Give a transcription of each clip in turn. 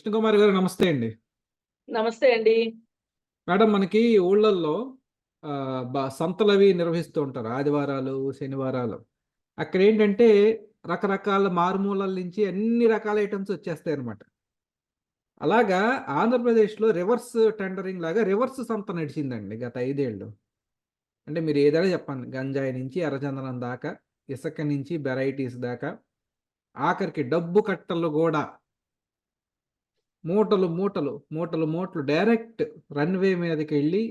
కృష్ణకుమారి గారు నమస్తే అండి. నమస్తే అండి. మేడం మనకి ఊళ్ళల్లో సంతలు అవి నిర్వహిస్తూ ఉంటారు. ఆదివారాలు శనివారాలు. అక్కడ ఏంటంటే రకరకాల మారుమూలల నుంచి అన్ని రకాల ఐటమ్స్ వచ్చేస్తాయి అనమాట అలాగా ఆంధ్రప్రదేశ్లో రివర్స్ టెండరింగ్ లాగా రివర్స్ సంత నడిచిందండి గత ఐదేళ్ళు. అంటే మీరు ఏదైనా చెప్పండి. గంజాయి నుంచి ఎర్రచందనం దాకా ఇసుక నుంచి వెరైటీస్ దాకా ఆఖరికి డబ్బు కట్టలు కూడా మూటలు మూటలు మూటలు మూటలు డైరెక్ట్ రన్వే మీదకి వెళ్ళి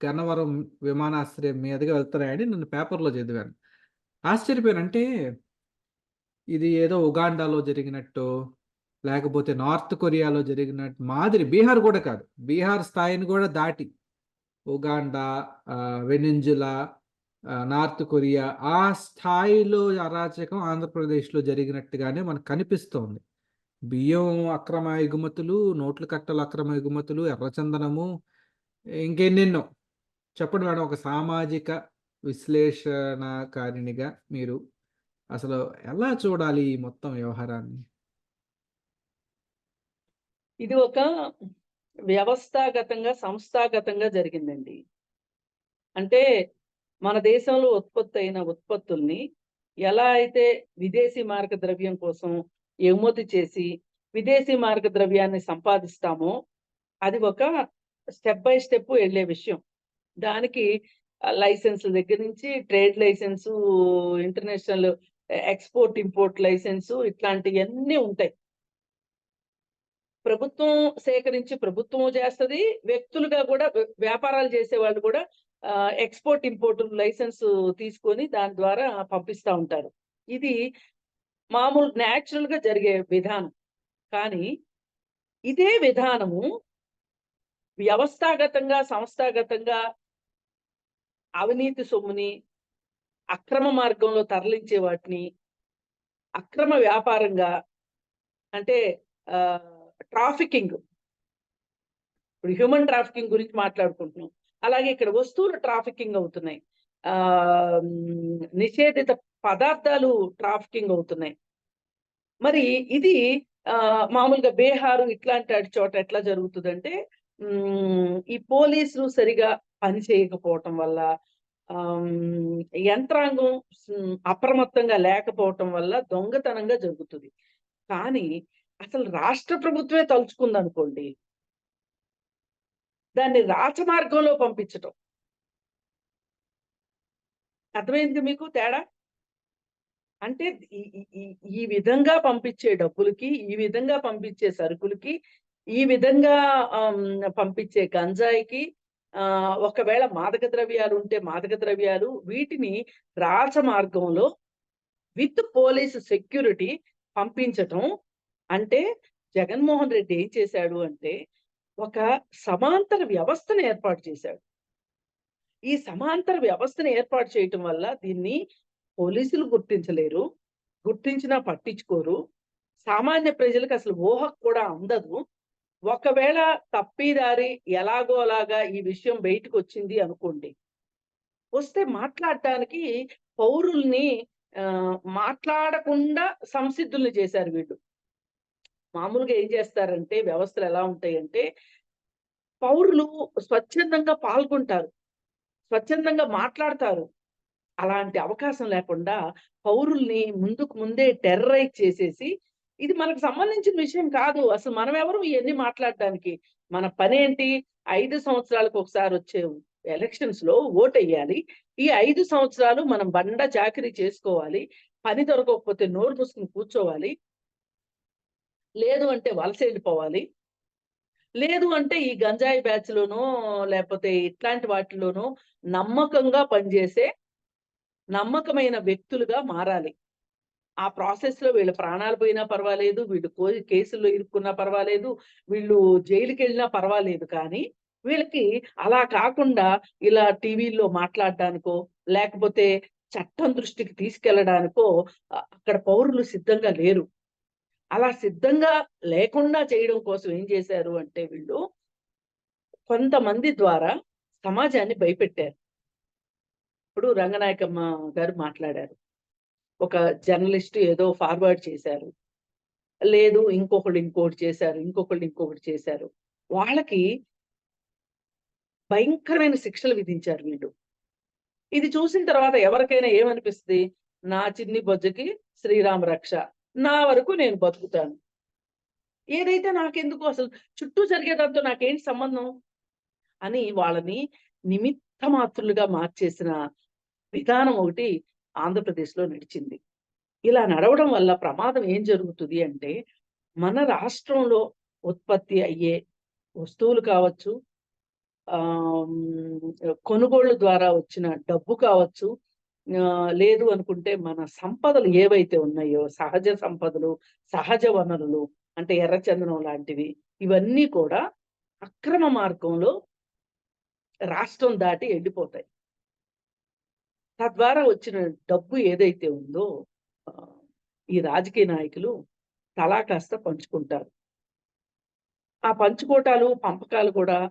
గన్నవరం విమానాశ్రయం మీదకి వెళ్తున్నాయని నేను పేపర్లో చదివాను. ఆశ్చర్యపోయాను అంటే ఇది ఏదో ఉగాండాలో జరిగినట్టు లేకపోతే నార్త్ కొరియాలో జరిగినట్టు మాదిరి బీహార్ కూడా కాదు. బీహార్ స్థాయిని కూడా దాటి ఉగాండా వెనింజులా నార్త్ కొరియా ఆ స్థాయిలో అరాచకం ఆంధ్రప్రదేశ్లో జరిగినట్టుగానే మనకు కనిపిస్తోంది. బియ్యం అక్రమ ఎగుమతులు నోట్లు కట్టలు అక్రమ ఎగుమతులు ఎర్రచందనము ఇంకెన్నెన్నో. చెప్పండి మేడం ఒక సామాజిక విశ్లేషణకారిణిగా మీరు అసలు ఎలా చూడాలి ఈ మొత్తం వ్యవహారాన్ని? ఇది ఒక వ్యవస్థాగతంగా సంస్థాగతంగా జరిగిందండి. అంటే మన దేశంలో ఉత్పత్తి అయిన ఉత్పత్తుల్ని ఎలా అయితే విదేశీ మార్గ ద్రవ్యం కోసం ఎగుమతి చేసి విదేశీ మార్గ ద్రవ్యాన్ని సంపాదిస్తామో అది ఒక స్టెప్ బై స్టెప్ వెళ్ళే విషయం. దానికి లైసెన్స్ దగ్గర నుంచి trade licence international export import licence ఇట్లాంటివన్నీ ఉంటాయి. ప్రభుత్వం సేకరించి ప్రభుత్వం చేస్తది వ్యక్తులుగా కూడా వ్యాపారాలు చేసే వాళ్ళు కూడా ఎక్స్పోర్ట్ ఇంపోర్ట్ లైసెన్స్ తీసుకొని దాని ద్వారా పంపిస్తా ఉంటారు. ఇది మామూలు న్యాచురల్గా జరిగే విధానం. కానీ ఇదే విధానము వ్యవస్థాగతంగా సంస్థాగతంగా అవినీతి సొమ్ముని అక్రమ మార్గంలో తరలించే వాటిని అక్రమ వ్యాపారంగా అంటే ట్రాఫికింగ్ ఇప్పుడు హ్యూమన్ ట్రాఫికింగ్ గురించి మాట్లాడుకుంటున్నాం. అలాగే ఇక్కడ వస్తువులు ట్రాఫికింగ్ అవుతున్నాయి. ఆ నిషేధిత పదార్థాలు ట్రాఫికింగ్ అవుతున్నాయి. మరి ఇది ఆ మామూలుగా బీహారు ఇట్లాంటి చోట ఎట్లా జరుగుతుందంటే ఈ పోలీసులు సరిగా పని చేయకపోవటం వల్ల యంత్రాంగం అప్రమత్తంగా లేకపోవటం వల్ల దొంగతనంగా జరుగుతుంది. కానీ అసలు రాష్ట్ర ప్రభుత్వమే తలుచుకుంది అనుకోండి దాన్ని రాచమార్గంలో పంపించటం. అర్థమైంది మీకు తేడా? అంటే ఈ- విధంగా పంపించే డబ్బులకి ఈ విధంగా పంపించే సరుకులకి ఈ విధంగా పంపించే గంజాయికి ఆ ఒకవేళ మాదక ద్రవ్యాలు ఉంటే మాదక ద్రవ్యాలు వీటిని రాచమార్గంలో విత్ పోలీస్ సెక్యూరిటీ పంపించటం అంటే జగన్మోహన్ రెడ్డి ఏం చేశాడు అంటే ఒక సమాంతర వ్యవస్థను ఏర్పాటు చేశాడు. ఈ సమాంతర వ్యవస్థను ఏర్పాటు చేయటం వల్ల దీన్ని పోలీసులు గుర్తించలేరు గుర్తించినా పట్టించుకోరు. సామాన్య ప్రజలకు అసలు ఊహకు కూడా అందదు. ఒకవేళ తప్పిదారి ఎలాగో అలాగా ఈ విషయం బయటకు వచ్చింది అనుకోండి. వస్తే మాట్లాడటానికి పౌరుల్ని ఆ, మాట్లాడకుండా సంసిద్ధుల్ని చేశారు వీళ్ళు. మామూలుగా ఏం చేస్తారంటే వ్యవస్థలు ఎలా ఉంటాయంటే పౌరులు స్వచ్ఛందంగా పాల్గొంటారు. స్వచ్ఛందంగా మాట్లాడతారు. అలాంటి అవకాశం లేకుండా పౌరుల్ని ముందుకు ముందే టెర్రరైజ్ చేసేసి ఇది మనకు సంబంధించిన విషయం కాదు. అసలు మనం ఎవరు ఇవన్నీ మాట్లాడడానికి? మన పని ఏంటి? ఐదు సంవత్సరాలకు ఒకసారి వచ్చే ఎలక్షన్స్లో ఓట్ వేయాలి ఈ ఐదు సంవత్సరాలు మనం బండ చాకరీ చేసుకోవాలి. పని దొరకకపోతే నోరు మూసుకుని కూర్చోవాలి. లేదు అంటే వలస వెళ్ళిపోవాలి. లేదు అంటే ఈ గంజాయి బ్యాచ్ లోనో లేకపోతే ఇట్లాంటి వాటిలోనో నమ్మకంగా పనిచేసే నమ్మకమైన వ్యక్తులుగా మారాలి. ఆ ప్రాసెస్లో వీళ్ళ ప్రాణాలు పోయినా పర్వాలేదు వీళ్ళు కేసుల్లో ఇరుక్కున్నా పర్వాలేదు వీళ్ళు జైలుకి వెళ్ళినా పర్వాలేదు కానీ వీళ్ళకి అలా కాకుండా ఇలా టీవీల్లో మాట్లాడడానికో లేకపోతే చట్టం దృష్టికి తీసుకెళ్ళడానికో అక్కడ పౌరులు సిద్ధంగా లేరు. అలా సిద్ధంగా లేకుండా చేయడం కోసం ఏం చేశారు అంటే వీళ్ళు కొంతమంది ద్వారా సమాజాన్ని భయపెట్టారు. ఇప్పుడు రంగనాయకమ్మ గారు మాట్లాడారు. ఒక జర్నలిస్ట్ ఏదో ఫార్వర్డ్ చేశారు. లేదు ఇంకొకళ్ళు ఇంకోటి చేశారు ఇంకొకళ్ళు ఇంకొకటి చేశారు. వాళ్ళకి భయంకరమైన శిక్షలు విధించారు వీళ్ళు. ఇది చూసిన తర్వాత ఎవరికైనా ఏమనిపిస్తుంది? నా చిన్ని బొజ్జకి శ్రీరామ రక్ష. నా వరకు నేను బతుకుతాను. ఏదైతే నాకెందుకు అసలు చుట్టూ జరిగేదాంతో నాకేంటి సంబంధం? అని వాళ్ళని నిమిత్త మాత్రులుగా మార్చేసిన విధానం ఒకటి ఆంధ్రప్రదేశ్లో నడిచింది. ఇలా నడవడం వల్ల ప్రమాదం ఏం జరుగుతుంది అంటే మన రాష్ట్రంలో ఉత్పత్తి అయ్యే వస్తువులు కావచ్చు ఆ కొనుగోళ్ళ ద్వారా వచ్చిన డబ్బు కావచ్చు లేదు అనుకుంటే మన సంపదలు ఏవైతే ఉన్నాయో సహజ సంపదలు సహజ వనరులు అంటే ఎర్రచందనం లాంటివి ఇవన్నీ కూడా అక్రమ మార్గంలో రాష్ట్రం దాటి వెళ్ళిపోతాయి తద్వారా వచ్చిన డబ్బు ఏదైతే ఉందో ఈ రాజకీయ నాయకులు తలా కాస్త పంచుకుంటారు. ఆ పంచుకోటాలు పంపకాలు కూడా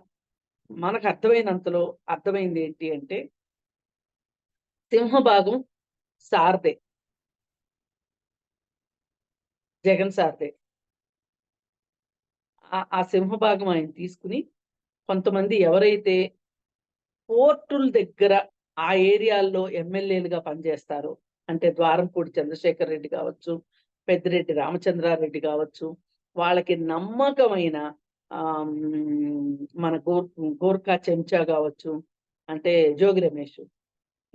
మనకు అర్థమైనంతలో అర్థమైంది ఏంటి అంటే సింహభాగం సార్దే. జగన్ సార్దే. ఆ- ఆ సింహభాగం ఆయన తీసుకుని కొంతమంది ఎవరైతే పోర్టుల దగ్గర ఆ ఏరియాల్లో ఎమ్మెల్యేలుగా పనిచేస్తారు. అంటే ద్వారంపూడి చంద్రశేఖర్ రెడ్డి కావచ్చు పెద్దిరెడ్డి రామచంద్రారెడ్డి కావచ్చు. వాళ్ళకి నమ్మకమైన మన గోర్ గోర్ఖా చెంచా కావచ్చు అంటే జోగి రమేష్.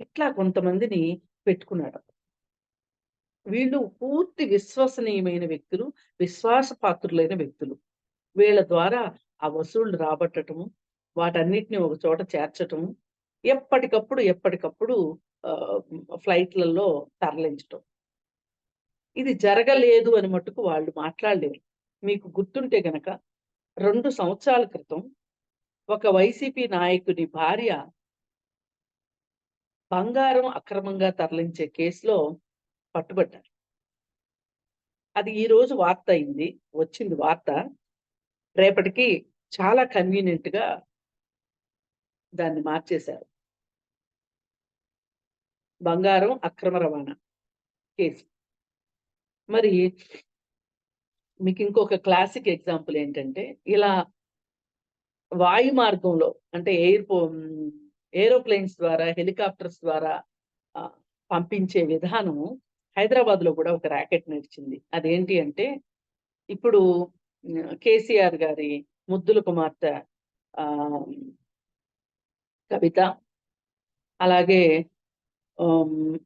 ఇట్లా కొంతమందిని పెట్టుకున్నాడు. వీళ్ళు పూర్తి విశ్వసనీయమైన వ్యక్తులు విశ్వాసపాత్రులైన వ్యక్తులు. వీళ్ళ ద్వారా ఆ వసూళ్ళు రాబట్టడము వాటన్నిటిని ఒక చోట చేర్చటము ఎప్పటికప్పుడు ఎప్పటికప్పుడు ఫ్లైట్లలో తరలించటం. ఇది జరగలేదు అని మట్టుకు వాళ్ళు మాట్లాడలేరు. మీకు గుర్తుంటే గనక రెండు సంవత్సరాల క్రితం ఒక వైసీపీ నాయకుని భార్య బంగారం అక్రమంగా తరలించే కేసులో పట్టుబడ్డారు. అది ఈ రోజు వార్త అయింది వచ్చింది వార్త. రేపటికి చాలా కన్వీనియంట్గా దాన్ని మార్చేశారు. బంగారం అక్రమ రవాణా కేసు. మరి మీకు ఇంకొక క్లాసిక్ ఎగ్జాంపుల్ ఏంటంటే ఇలా వాయు మార్గంలో అంటే ఎయిర్ ఏరోప్లేన్స్ ద్వారా హెలికాప్టర్స్ ద్వారా పంపించే విధానం హైదరాబాద్లో కూడా ఒక ర్యాకెట్ నడిచింది. అదేంటి అంటే ఇప్పుడు కేసీఆర్ గారి ముద్దుల కుమార్తె కవిత అలాగే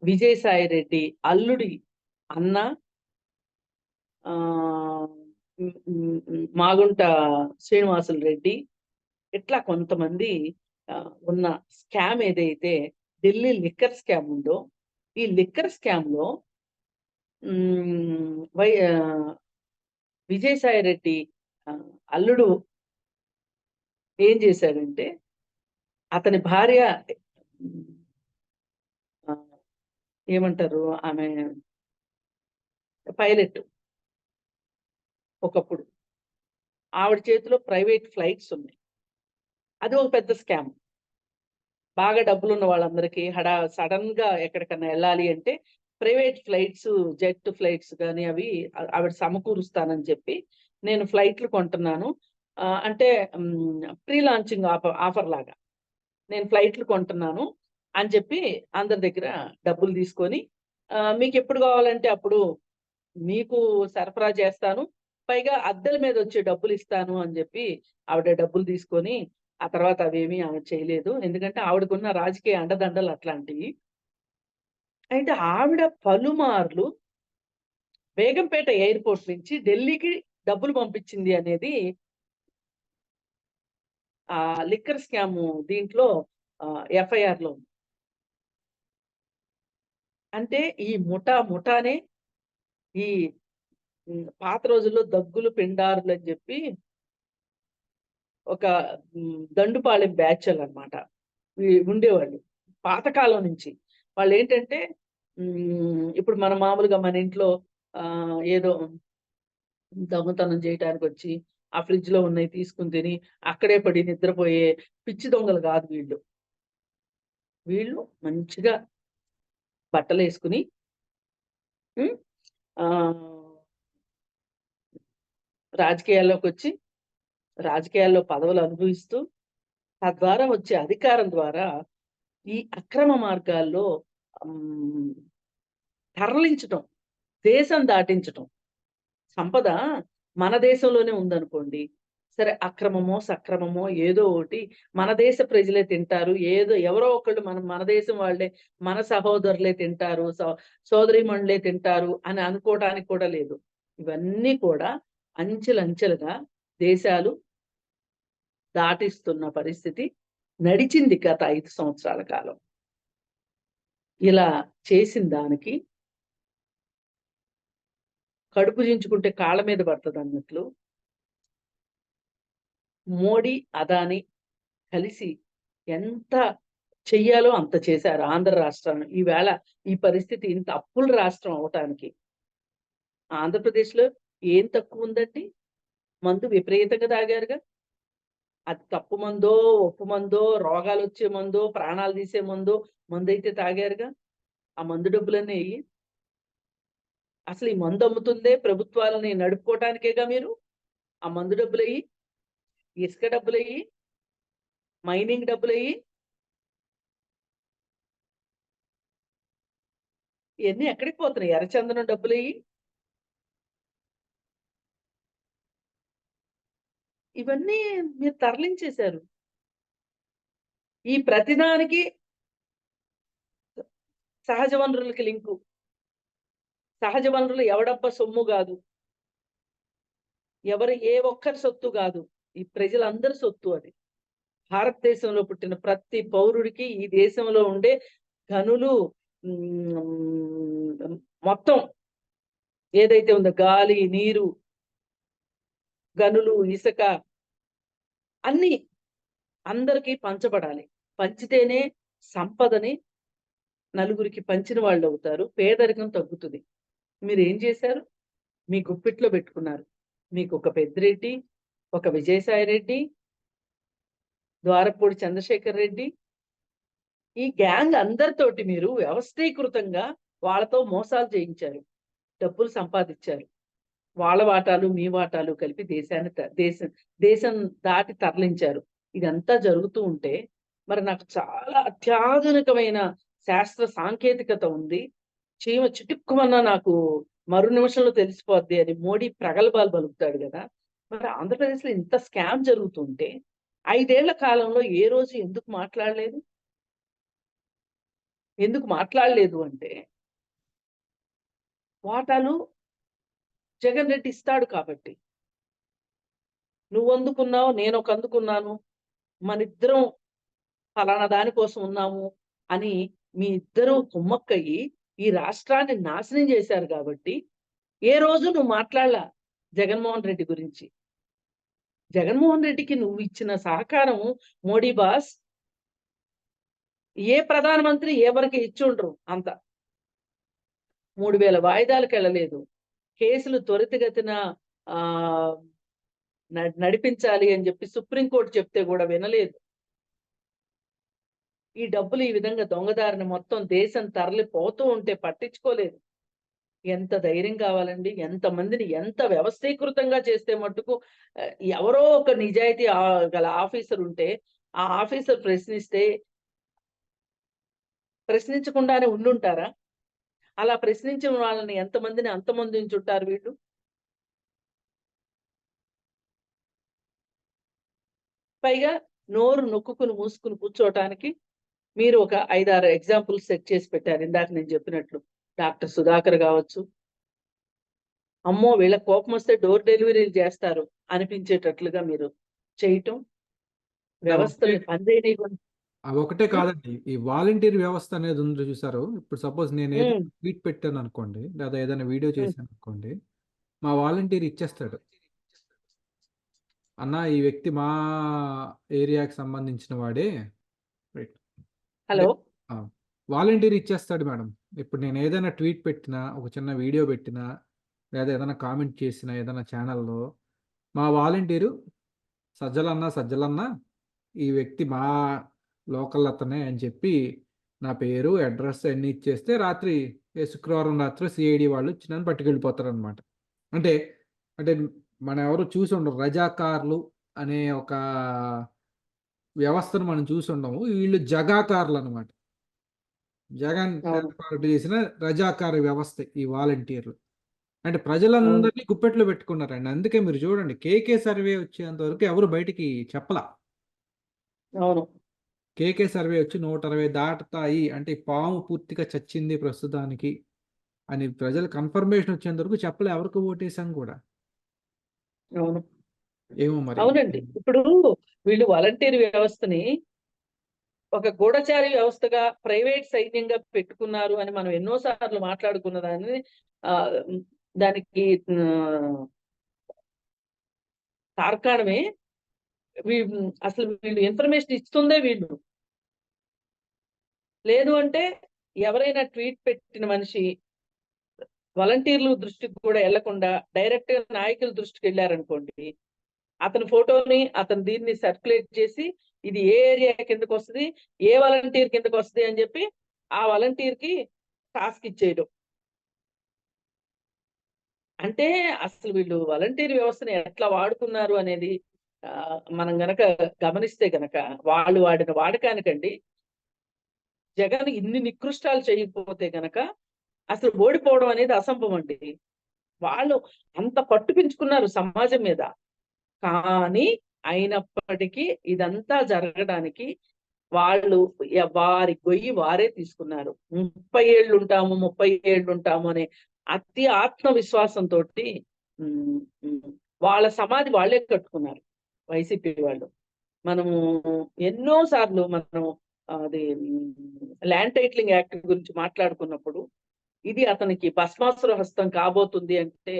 విజయసాయి రెడ్డి అల్లుడి అన్న ఆ మాగుంట శ్రీనివాసులు రెడ్డి ఇట్లా కొంతమంది ఆ, ఉన్న స్కామ్ ఏదైతే ఢిల్లీ లిక్కర్ స్కామ్ ఉందో ఈ లిక్కర్ స్కామ్లో ఉమ్, వై విజయసాయి రెడ్డి అల్లుడు ఏం చేశాడంటే అతని భార్య ఏమంటారు? ఆమె పైలట్ ఒకప్పుడు. ఆవిడ చేతిలో ప్రైవేట్ ఫ్లైట్స్ ఉన్నాయి. అది ఒక పెద్ద స్కామ్. బాగా డబ్బులు ఉన్న వాళ్ళందరికీ హడా సడన్గా ఎక్కడికన్నా వెళ్ళాలి అంటే ప్రైవేట్ ఫ్లైట్స్ జెట్ ఫ్లైట్స్ కానీ అవి ఆవిడ సమకూరుస్తానని చెప్పి నేను ఫ్లైట్లు కొంటున్నాను. అంటే ప్రీ లాంచింగ్ ఆఫర్ లాగా నేను ఫ్లైట్లు కొంటున్నాను. అని చెప్పి అందరి దగ్గర డబ్బులు తీసుకొని మీకు ఎప్పుడు కావాలంటే అప్పుడు మీకు సరఫరా చేస్తాను పైగా అద్దెల మీద వచ్చే డబ్బులు ఇస్తాను అని చెప్పి ఆవిడ డబ్బులు తీసుకొని ఆ తర్వాత అవేమీ ఆమె చేయలేదు. ఎందుకంటే ఆవిడకున్న రాజకీయ అండదండలు అట్లాంటివి. అయితే ఆవిడ పలుమార్లు బేగంపేట ఎయిర్పోర్ట్ నుంచి ఢిల్లీకి డబ్బులు పంపించింది అనేది ఆ లిక్కర్ స్కామ్ దీంట్లో ఎఫ్ఐఆర్లో ఉంది. అంటే ఈ ముఠా ముఠానే ఈ పాత రోజుల్లో దగ్గులు పిండారులు అని చెప్పి ఒక ఉమ్, దండుపాలెం బ్యాచ్ అన్నమాట. ఉండేవాళ్ళు పాతకాలం నుంచి. వాళ్ళు ఏంటంటే ఇప్పుడు మన మామూలుగా మన ఇంట్లో ఆ ఏదో దొంగతనం చేయడానికి వచ్చి ఆ ఫ్రిడ్జ్లో ఉన్నాయి తీసుకుని తిని అక్కడే పడి నిద్రపోయే పిచ్చి దొంగలు కాదు వీళ్ళు. వీళ్ళు మంచిగా బట్టలు వేసుకుని రాజకీయాల్లోకి వచ్చి రాజకీయాల్లో పదవులు అనుభవిస్తూ తద్వారా వచ్చే అధికారం ద్వారా ఈ అక్రమ మార్గాల్లో తరలించటం దేశం దాటించటం సంపద మన దేశంలోనే ఉందనుకోండి సరే అక్రమమో సక్రమమో ఏదో ఒకటి మన దేశ ప్రజలే తింటారు. ఏదో ఎవరో ఒకళ్ళు మన మన దేశం వాళ్ళే మన సహోదరులే తింటారు సో తింటారు అని అనుకోవడానికి కూడా లేదు. ఇవన్నీ కూడా అంచెలంచెలుగా దేశాలు దాటిస్తున్న పరిస్థితి నడిచింది గత ఐదు సంవత్సరాల కాలం. ఇలా చేసిన దానికి కడుపు చించుకుంటే కాళ్ళ మీద పడుతుంది అన్నట్లు మోడీ అదాని కలిసి ఎంత చెయ్యాలో అంత చేశారు ఆంధ్ర రాష్ట్రాన్ని. ఈవేళ ఈ పరిస్థితి ఇంత అప్పుల రాష్ట్రం అవటానికి. ఆంధ్రప్రదేశ్లో ఏం తక్కువ ఉందండి? మందు విపరీతంగా తాగారుగా. అది తప్పు మందో ఒప్పు మందో రోగాలు వచ్చే మందో ప్రాణాలు తీసే మందో మందు అయితే తాగారుగా. ఆ మందు డబ్బులన్నీ అయ్యి అసలు ఈ మందు అమ్ముతుందే ప్రభుత్వాలని నడుపుకోవటానికేగా మీరు? ఆ మందు డబ్బులు అయ్యి ఇసుక డబ్బులు అయ్యి మైనింగ్ డబ్బులు అయ్యి ఇవన్నీ ఎక్కడికి పోతున్నాయి? ఎర్రచందనం డబ్బులు అయ్యి ఇవన్నీ మీరు తరలించేశారు. ఈ ప్రతిదానికి సహజ వనరులకి లింకు. సహజ వనరులు ఎవడబ్బ సొమ్ము కాదు. ఎవరు ఏ ఒక్కరి సొత్తు కాదు. ఈ ప్రజలందరి సొత్తు అది. భారతదేశంలో పుట్టిన ప్రతి పౌరుడికి ఈ దేశంలో ఉండే గనులు మొత్తం ఏదైతే ఉందో గాలి నీరు గనులు ఇసుక అన్ని అందరికీ పంచబడాలి. పంచితేనే సంపదని నలుగురికి పంచిన వాళ్ళు అవుతారు. పేదరికం తగ్గుతుంది. మీరు ఏం చేశారు? మీ గుప్పిట్లో పెట్టుకున్నారు. మీకు ఒక పెద్దిరెడ్డి ఒక విజయసాయి రెడ్డి ద్వారపూడి చంద్రశేఖర్ రెడ్డి. ఈ గ్యాంగ్ అందరితోటి మీరు వ్యవస్థీకృతంగా వాళ్ళతో మోసాలు చేయించారు డబ్బులు సంపాదించారు. వాళ్ళ వాటాలు మీ వాటాలు కలిపి దేశాన్ని దేశం దేశం దాటి తరలించారు. ఇదంతా జరుగుతూ ఉంటే మరి నాకు చాలా అత్యాధునికమైన శాస్త్ర సాంకేతికత ఉంది. చీమ చిటుక్కుమన్నా నాకు మరు నిమిషంలో తెలిసిపోద్ది అని మోడీ ప్రగల్భాలు పలుకుతాడు కదా. మరి ఆంధ్రప్రదేశ్లో ఇంత స్కామ్ జరుగుతుంటే ఐదేళ్ళ కాలంలో ఏ రోజు ఎందుకు మాట్లాడలేదు? ఎందుకు మాట్లాడలేదు అంటే వాటాలు జగన్ రెడ్డి ఇస్తాడు కాబట్టి. నువ్వు అందుకున్నావు నేను ఒక అందుకున్నాను. మన ఇద్దరం ఫలానా దానికోసం ఉన్నాము అని మీ ఇద్దరు కుమ్మక్కయ్యి ఈ రాష్ట్రాన్ని నాశనం చేశారు కాబట్టి ఏ రోజు నువ్వు మాట్లాడలా జగన్మోహన్ రెడ్డి గురించి? జగన్మోహన్ రెడ్డికి నువ్వు ఇచ్చిన సహకారం మోడీ బాస్ ఏ ప్రధానమంత్రి ఎవరికి ఇచ్చి ఉండరు అంత. మూడు వేల వాయిదాలకు వెళ్ళలేదు. కేసులు త్వరితగతిన ఆ న- నడిపించాలి అని చెప్పి సుప్రీంకోర్టు చెప్తే కూడా వినలేదు. ఈ డబ్బులు ఈ విధంగా దొంగదారిని మొత్తం దేశం తరలిపోతూ ఉంటే పట్టించుకోలేదు. ఎంత ధైర్యం కావాలండి? ఎంత మందిని ఎంత వ్యవస్థీకృతంగా చేస్తే మట్టుకు ఎవరో ఒక నిజాయితీ గల ఆఫీసర్ ఉంటే ఆ ఆఫీసర్ ప్రశ్నిస్తే ప్రశ్నించకుండానే ఉండుంటారా? అలా ప్రశ్నించిన వాళ్ళని ఎంతమందిని అంతమొందించుంటారు వీళ్ళు? పైగా నోరు నొక్కుకుని మూసుకుని కూర్చోవటానికి మీరు ఒక ఐదారు ఎగ్జాంపుల్స్ సెట్ చేసి పెట్టారు ఇందాక నేను చెప్పినట్లు. డాక్టర్ సుధాకర్ కావచ్చు. అమ్మో! వీళ్ళ కోపం వస్తే డోర్ డెలివరీలు చేస్తారు అనిపించేటట్లుగా మీరు చేయటం. వ్యవస్థని పనిచేయకుండా అవి ఒకటే కాదండి. ఈ వాలంటీర్ వ్యవస్థ అనేది ఉంది చూసారు. ఇప్పుడు సపోజ్ నేను ఏదైనా ట్వీట్ పెట్టాను అనుకోండి లేదా ఏదైనా వీడియో చేశాను అనుకోండి మా వాలంటీర్ ఇచ్చేస్తాడు. అన్న ఈ వ్యక్తి మా ఏరియాకి సంబంధించిన వాడే. హలో? వాలంటీర్ ఇచ్చేస్తాడు మేడం. ఇప్పుడు నేను ఏదైనా ట్వీట్ పెట్టినా ఒక చిన్న వీడియో పెట్టినా లేదా ఏదైనా కామెంట్ చేసినా ఏదైనా ఛానల్లో మా వాలంటీరు సజ్జలన్నా సజ్జలన్నా ఈ వ్యక్తి మా లోకల్ అతనే అని చెప్పి నా పేరు అడ్రస్ అన్నీ ఇచ్చేస్తే రాత్రి శుక్రవారం రాత్రి సిఐడి వాళ్ళు చిన్న పట్టుకెళ్ళిపోతారు అనమాట అంటే అంటే మనం ఎవరు చూసి ఉండరు. రజాకార్లు అనే ఒక వ్యవస్థను మనం చూసి ఉండము. వీళ్ళు జగాకారులు అనమాట జగన్. ఏర్పాటు చేసిన రజాకార వ్యవస్థ ఈ వాలంటీర్లు. అంటే ప్రజలందరినీ గుప్పెట్లో పెట్టుకున్నారండి. అందుకే మీరు చూడండి కేకే సర్వే వచ్చేంత వరకు ఎవరు బయటికి చెప్పలా. అవును. కేకే సర్వే వచ్చి నూట అరవై దాటుతాయి అంటే పాము పూర్తిగా చచ్చింది ప్రస్తుతానికి అని ప్రజలు కన్ఫర్మేషన్ వచ్చేంత వరకు చెప్పలే ఎవరికి ఓటేసాం కూడా. అవును. ఏమో మరి. అవునండి. ఇప్పుడు వీళ్ళు వాలంటీర్ వ్యవస్థని ఒక గూఢచారి వ్యవస్థగా ప్రైవేట్ సైన్యంగా పెట్టుకున్నారు అని మనం ఎన్నోసార్లు మాట్లాడుకున్న దాన్ని ఆ దానికి తార్కాణమే వీ- అసలు వీళ్ళు ఇన్ఫర్మేషన్ ఇస్తుందే వీళ్ళు. లేదు అంటే ఎవరైనా ట్వీట్ పెట్టిన మనిషి వాలంటీర్లు దృష్టికి కూడా వెళ్ళకుండా డైరెక్ట్గా నాయకుల దృష్టికి వెళ్ళారనుకోండి అతని ఫోటోని అతను దీన్ని సర్క్యులేట్ చేసి ఇది ఏ ఏరియా కిందకు వస్తుంది? ఏ వాలంటీర్ కిందకు వస్తుంది అని చెప్పి ఆ వాలంటీర్కి టాస్క్ ఇచ్చేయడం అంటే అసలు వీళ్ళు వాలంటీర్ వ్యవస్థను ఎట్లా వాడుకున్నారు అనేది మనం గనక గమనిస్తే గనక వాళ్ళు వాడిన వాడకానికండి జగన్ ఇన్ని నికృష్టాలు చేయకపోతే గనక అసలు ఓడిపోవడం అనేది అసంభవం అండి. వాళ్ళు అంత పట్టు పెంచుకున్నారు సమాజం మీద. కానీ అయినప్పటికీ ఇదంతా జరగడానికి వాళ్ళు వారి గొయ్యి వారే తీసుకున్నారు. ముప్పై ఏళ్ళు ఉంటాము ముప్పై ఏళ్ళు ఉంటాము అనే అతి ఆత్మవిశ్వాసంతో వాళ్ళ సమాధి వాళ్ళే కట్టుకున్నారు వైసీపీ వాళ్ళు. మనము ఎన్నో సార్లు మనం అది ల్యాండ్ టైటిలింగ్ యాక్ట్ గురించి మాట్లాడుకున్నప్పుడు ఇది అతనికి భస్మాసుర హస్తం కాబోతుంది అంటే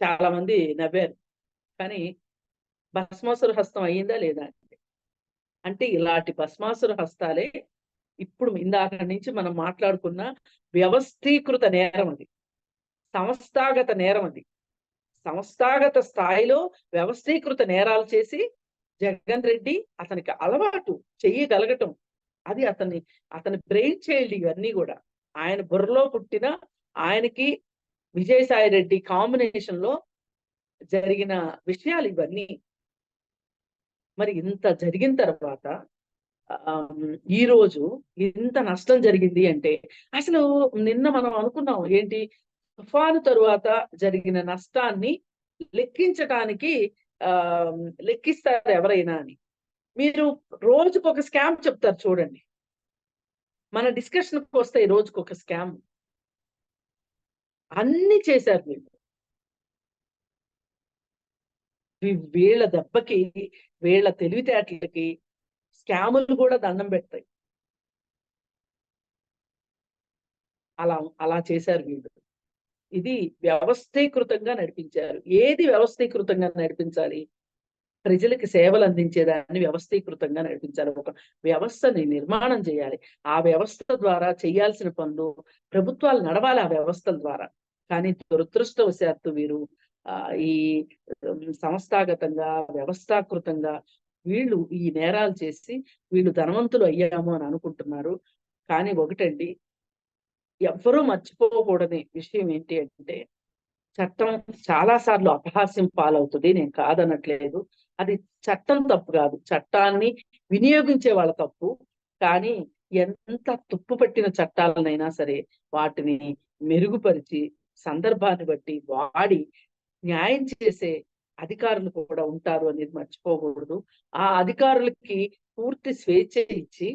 చాలా మంది నవ్వారు. కానీ భస్మాసుర హస్తం అయ్యిందా లేదా అంటే ఇలాంటి భస్మాసుర హస్తాలే ఇప్పుడు ఇందాక నుంచి మనం మాట్లాడుకున్న వ్యవస్థీకృత నేరం అది. సంస్థాగత నేరం అది. సంస్థాగత స్థాయిలో వ్యవస్థీకృత నేరాలు చేసి జగన్ రెడ్డి అతనికి అలవాటు చెయ్యగలగటం. అది అతని అతని బ్రెయిన్ చైల్డ్ ఇవన్నీ కూడా. ఆయన బుర్రలో పుట్టిన ఆయనకి విజయసాయి రెడ్డి కాంబినేషన్లో జరిగిన విషయాలు ఇవన్నీ. మరి ఇంత జరిగిన తర్వాత ఈ రోజు ఇంత నష్టం జరిగింది అంటే అసలు నిన్న మనం అనుకున్నాం ఏంటి? తుఫాను తరువాత జరిగిన నష్టాన్ని లెక్కించటానికి ఆ లెక్కిస్తారు ఎవరైనా అని. మీరు రోజుకు ఒక స్కామ్ చెప్తారు చూడండి. మన డిస్కషన్కి వస్తాయి రోజుకు ఒక స్కామ్. అన్ని చేశారు మీరు. వీళ్ళ దెబ్బకి వీళ్ళ తెలివితేటలకి స్కాములు కూడా దండం పెడతాయి. అలా అలా చేశారు వీళ్ళు. ఇది వ్యవస్థీకృతంగా నడిపించారు. ఏది వ్యవస్థీకృతంగా నడిపించాలి? ప్రజలకి సేవలు అందించేదాన్ని వ్యవస్థీకృతంగా నడిపించాలి. ఒక వ్యవస్థని నిర్మాణం చేయాలి. ఆ వ్యవస్థ ద్వారా చేయాల్సిన పనులు ప్రభుత్వాలు నడవాలి ఆ వ్యవస్థల ద్వారా. కానీ దురదృష్టవశాత్తు వీరు ఈ సంస్థాగతంగా వ్యవస్థాకృతంగా వీళ్ళు ఈ నేరాలు చేసి వీళ్ళు ధనవంతులు అయ్యాము అని అనుకుంటున్నారు. కానీ ఒకటండి ఎవ్వరూ మర్చిపోకూడని విషయం ఏంటి అంటే చట్టం చాలా సార్లు అపహాస్యం పాలవుతుంది. నేను కాదనట్లేదు. అది చట్టం తప్పు కాదు. చట్టాన్ని వినియోగించే వాళ్ళ తప్పు. కానీ ఎంత తుప్పు పట్టిన చట్టాలనైనా సరే వాటిని మెరుగుపరిచి సందర్భాన్ని బట్టి వాడి న్యాయం చేసే అధికారులు కూడా ఉంటారు అనేది మర్చిపోకూడదు. ఆ అధికారులకి పూర్తి స్వేచ్ఛ ఇచ్చి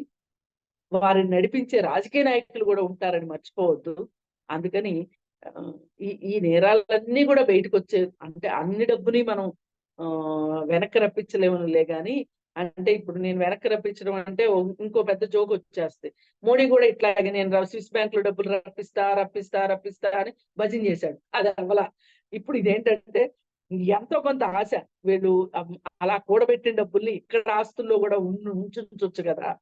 వారిని నడిపించే రాజకీయ నాయకులు కూడా ఉంటారని మర్చిపోవద్దు. అందుకని ఈ ఈ నేరాలన్నీ కూడా బయటకు వచ్చే అంటే అన్ని డబ్బుని మనం ఆ వెనక్కి రప్పించలేములే గాని అంటే ఇప్పుడు నేను వెనక్కి రప్పించడం అంటే ఇంకో పెద్ద జోక్ వచ్చేస్తే మోడీ కూడా ఇట్లాగే నేను స్విస్ బ్యాంక్లో డబ్బులు రప్పిస్తా రప్పిస్తా రప్పిస్తా అని భజన చేశాడు. అది అవ్వలా. ఇప్పుడు ఇదేంటంటే ఎంతో కొంత ఆశ. వీళ్ళు అలా కూడబెట్టిన డబ్బుల్ని ఇక్కడ ఆస్తుల్లో కూడా ఉన్- కదా.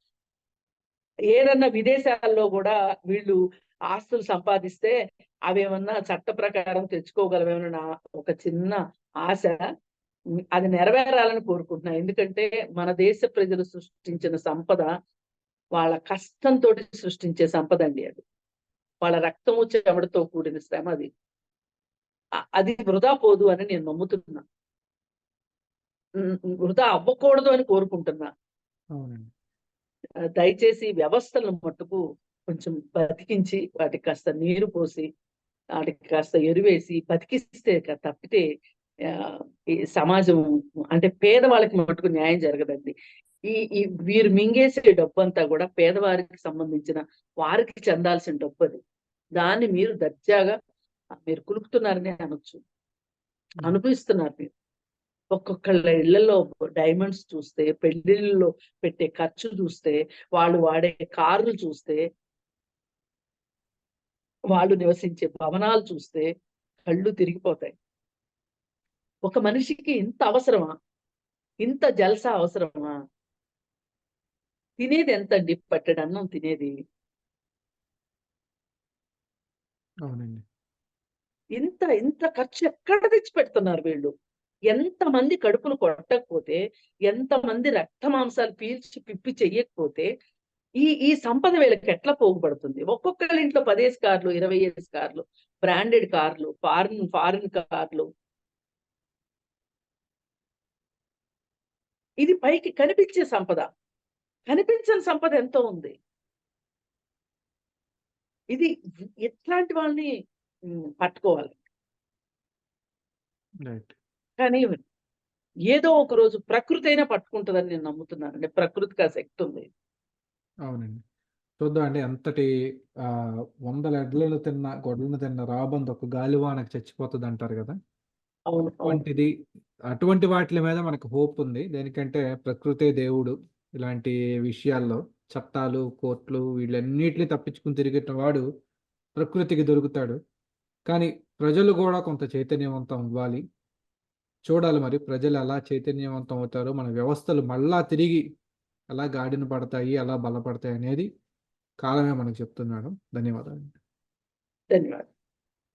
ఏదన్నా విదేశాల్లో కూడా వీళ్ళు ఆస్తులు సంపాదిస్తే అవేమన్నా చట్ట ప్రకారం తెచ్చుకోగలవేమన్న నా ఒక చిన్న ఆశ. అది నెరవేరాలని కోరుకుంటున్నా. ఎందుకంటే మన దేశ ప్రజలు సృష్టించిన సంపద వాళ్ళ కష్టంతో సృష్టించే సంపద అండి అది. వాళ్ళ రక్తము చెమటతో కూడిన శ్రమ అది. అది వృధా పోదు అని నేను నమ్ముతున్నా. వృధా అవ్వకూడదు అని కోరుకుంటున్నా. దయచేసి వ్యవస్థలను మట్టుకు కొంచెం బతికించి వాటికి కాస్త నీరు పోసి వాటికి కాస్త ఎరువేసి బతికిస్తే తప్పితే సమాజం అంటే పేదవాళ్ళకి మట్టుకు న్యాయం జరగదండి. ఈ ఈ వీరు మింగేసే డబ్బు అంతా కూడా పేదవారికి సంబంధించిన వారికి చెందాల్సిన డబ్బు అది. దాన్ని మీరు దర్జాగా మీరు కులుపుతున్నారని అనొచ్చు. అనుభవిస్తున్నారు మీరు. ఒక్కొక్కళ్ళ ఇళ్ళలో డైమండ్స్ చూస్తే పెళ్ళిళ్ళలో పెట్టే ఖర్చు చూస్తే వాళ్ళు వాడే కార్లు చూస్తే వాళ్ళు నివసించే భవనాలు చూస్తే కళ్ళు తిరిగిపోతాయి. ఒక మనిషికి ఇంత అవసరమా? ఇంత జల్సా అవసరమా? తినేది ఎంతండి పట్టెడు అన్నం తినేది? అవునండి. ఇంత ఇంత ఖర్చు ఎక్కడ తెచ్చి పెడుతున్నారు వీళ్ళు? ఎంతమంది కడుపులు కొట్టకపోతే ఎంతమంది రక్త మాంసాలు పీల్చి పిప్పి చెయ్యకపోతే ఈ ఈ సంపద వీళ్ళకి ఎట్లా పోగుపడుతుంది? ఒక్కొక్కరి ఇంట్లో పదేసి కార్లు ఇరవై ఏసి కార్లు బ్రాండెడ్ కార్లు ఫారిన్ ఫారిన్ కార్లు. ఇది పైకి కనిపించే సంపద. కనిపించని సంపద ఎంతో ఉంది. ఇది ఎట్లాంటి వాళ్ళని పట్టుకోవాలి. రైట్. కానీ ఏదో ఒక రోజు ప్రకృతి అయినా పట్టుకుంటుందని నేను నమ్ముతున్నాను. అంటే ప్రకృతికి ఆ శక్తి ఉంది. అవునండి. చూద్దాం అండి. అంతటి ఆ, వందల ఎడ్లను తిన్న గొడ్లను తిన్న రాబందు ఒక గాలివానకు చచ్చిపోతుంది అంటారు కదా అటువంటిది అటువంటి వాటి మీద మనకు హోప్ ఉంది. దేనికంటే ప్రకృతే దేవుడు ఇలాంటి విషయాల్లో చట్టాలు కోర్టులు వీళ్ళన్నిటిని తప్పించుకుని తిరిగిన వాడు ప్రకృతికి దొరుకుతాడు. కానీ ప్రజలు కూడా కొంత చైతన్యవంతం ఇవ్వాలి చూడాలి మరి ప్రజలు ఎలా చైతన్యవంతం అవుతారో మన వ్యవస్థలు మళ్ళా తిరిగి ఎలా గాడిన పడతాయి ఎలా బలపడతాయి అనేది కాలమే మనకు చెప్తున్నాడు. ధన్యవాదాలు. ధన్యవాదాలు.